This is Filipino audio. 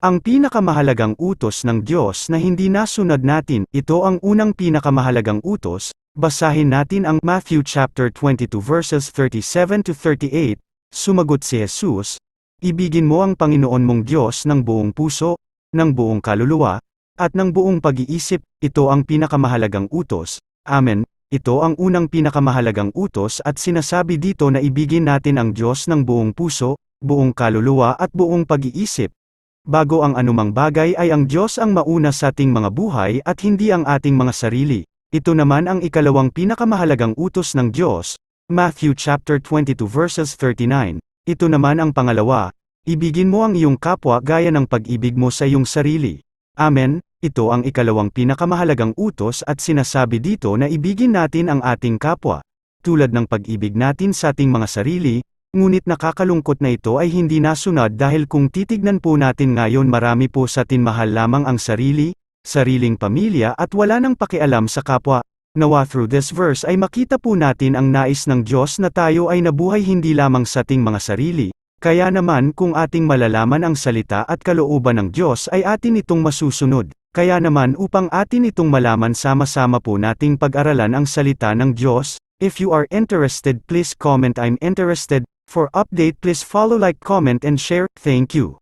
Ang pinakamahalagang utos ng Diyos na hindi nasunod natin, ito ang unang pinakamahalagang utos, basahin natin ang Matthew chapter 22 verses 37 to 38, sumagot si Jesus, Ibigin mo ang Panginoon mong Diyos ng buong puso, ng buong kaluluwa, at ng buong pag-iisip, ito ang pinakamahalagang utos, Amen. Ito ang unang pinakamahalagang utos at sinasabi dito na ibigin natin ang Diyos ng buong puso, buong kaluluwa at buong pag-iisip. Bago ang anumang bagay ay ang Diyos ang mauna sa ating mga buhay at hindi ang ating mga sarili. Ito naman ang ikalawang pinakamahalagang utos ng Diyos, Matthew chapter 22 verses 39. Ito naman ang pangalawa, ibigin mo ang iyong kapwa gaya ng pag-ibig mo sa iyong sarili. Amen. Ito ang ikalawang pinakamahalagang utos at sinasabi dito na ibigin natin ang ating kapwa. Tulad ng pag-ibig natin sa ating mga sarili, ngunit nakakalungkot na ito ay hindi nasunod dahil kung titignan po natin ngayon marami po sa atin mahal lamang ang sarili, sariling pamilya at wala nang pakialam sa kapwa. Nawa through this verse ay makita po natin ang nais ng Diyos na tayo ay nabuhay hindi lamang sa ating mga sarili, kaya naman kung ating malalaman ang salita at kalooban ng Diyos ay atin itong masusunod. Kaya naman upang atin itong malaman sama-sama po nating pag-aralan ang salita ng Diyos, if you are interested please comment I'm interested, for update please follow like comment and share, thank you.